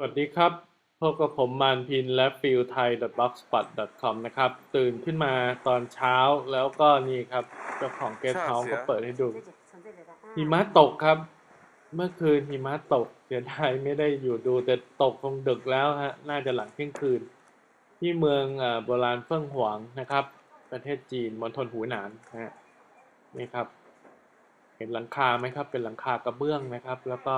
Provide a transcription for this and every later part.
สวัสดีครับ พบกับผมมานพินและฟิลไทย blogspot com นะครับ ตื่นขึ้นมาตอนเช้าแล้วก็นี่ครับ เจ้าของเกสเฮาส์ก็เปิดให้ดู หิมะตกครับ เมื่อคืนหิมะตกเสียดายไม่ได้อยู่ดูแต่ตกคงดึกแล้วฮะ น่าจะหลังเที่ยงคืน ที่เมืองโบราณเฟิ่งหวงนะครับ ประเทศจีนมณฑลหูหนานฮะนี่ครับ เห็นหลังคาไหมครับ เป็นหลังคากระเบื้องนะครับ แล้วก็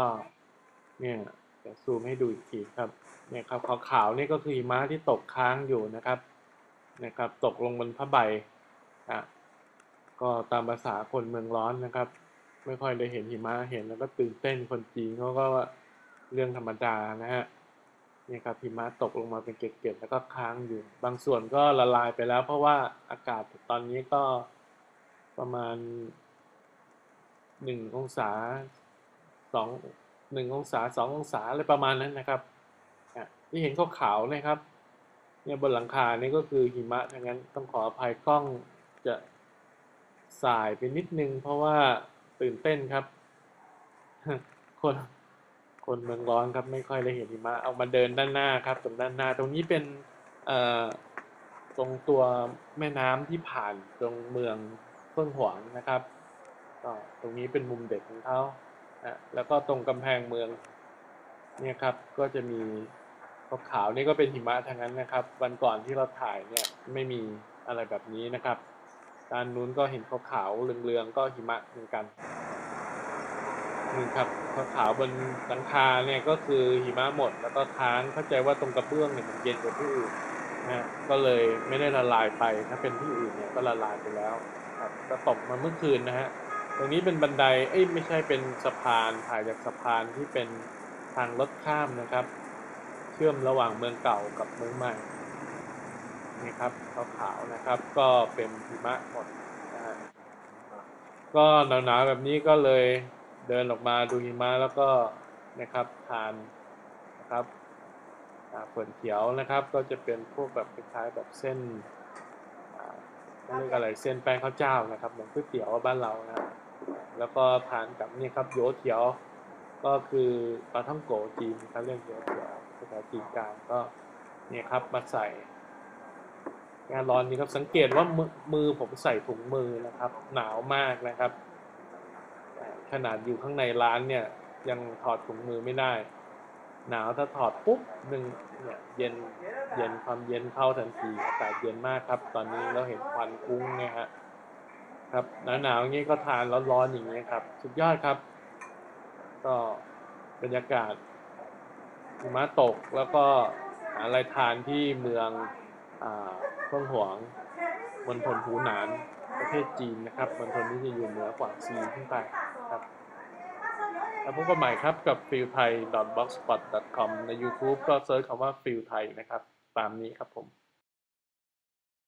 เนี่ย จะซูมให้ดูอีกทีครับ เนี่ยครับขาวๆนี่ก็คือหิมะที่ตกค้างอยู่นะครับ นะครับ ตกลงบนผ้าใบ อะ ก็ตามภาษาคนเมืองร้อนนะครับ ไม่ค่อยได้เห็นหิมะเห็นแล้วก็ตื่นเต้นคนจีนเขาก็เรื่องธรรมดานะฮะนี่ครับหิมะตกลงมาเป็นเกล็ดๆแล้วก็ค้างอยู่ บางส่วนก็ละลายไปแล้ว เพราะว่าอากาศตอนนี้ก็ประมาณหนึ่งองศาสอง หนึ่งองศาสององศาอะไรประมาณนั้นนะครับอะที่เห็นขาวๆนะครับเนี่ยบนหลังคานี่ก็คือหิมะทั้งนั้นต้องขออภัยกล้องจะสายไปนิดนึง เพราะว่าตื่นเต้นครับ คนคนเมืองร้อนครับไม่ค่อยได้เห็นหิมะเอามาเดินด้านหน้าครับตรงด้านหน้า ตรงนี้เป็นเอ่อตรงตัวแม่น้ำที่ผ่านตรงเมืองเฟิ่งหวงนะครับก็ตรงนี้เป็นมุมเด็ดของเขา อะแล้วก็ตรงกำแพงเมืองเนี่ยครับก็จะมีขาวๆนี่ก็เป็นหิมะทั้งนั้นนะครับ วันก่อนที่เราถ่ายเนี่ยไม่มีอะไรแบบนี้นะครับด้านนู้นก็เห็นขาวๆเหลืองๆก็หิมะเหมือนกันนี่ครับขาวๆบนหลังคาเนี่ยก็คือหิมะหมด แล้วก็ค้างเข้าใจว่าตรงกระเบื้องเนี่ยมันเย็นกว่าที่อื่นนะฮะก็เลยไม่ได้ละลายไปถ้าเป็นที่อื่นเนี่ยก็ละลายไปแล้วครับก็ตกมาเมื่อคืนนะฮะ ตรงนี้เป็นบันไดเอ้ยไม่ใช่เป็นสะพานถ่ายจากสะพานที่เป็นทางรถข้ามนะครับ เชื่อมระหว่างเมืองเก่ากับเมืองใหม่นี่ครับขาวๆนะครับ ก็เป็นหิมะหมดนะฮะก็หนาวๆแบบนี้ก็เลยเดินออกมาดูหิมะแล้วก็นะครับทานนะครับอ่าฝนเขียวนะครับ ก็จะเป็นพวกแบบคล้ายๆแบบเส้น เขาเรียกอะไรเส้นแป้งข้าวเจ้านะครับเหมือนก๋วยเตี๋ยวบ้านเรานะแล้วก็ทานกับนี่ครับโยเถียว ก็คือปลาท่องโกจีนเขาเรียกโยเถียวภาษาจีนกลางก็เนี่ยครับมาใส่งานร้อนนี้ครับสังเกตว่ามือมือผมใส่ถุงมือนะครับ หนาวมากนะครับ ขนาดอยู่ข้างในร้านเนี่ยยังถอดถุงมือไม่ได้ หนาวถ้าถอดปุ๊บหนึ่งเนี่ยเย็นเย็นความเย็นเข้าทันทีอากาศเย็นมากครับ ตอนนี้เราเห็นควันฟุ้งเนี่ยฮะครับหนาวหนาวๆอย่างนี้ก็ทานร้อนๆอย่างนี้ครับ สุดยอดครับ ก็บรรยากาศหิมะตกแล้วก็หาอะไรทานที่เมืองอ่าเฟื่องหวงมณฑลหูหนานประเทศจีนนะครับมณฑลที่จะอยู่เหนือกว่าซีนขึ้นไป แล้วพบกันใหม่ครับกับ f e e l t h a i blogspot com ใน YouTube ก็เซิร์ชคำว่า f e e l t h a i นะครับ ตามนี้ครับผม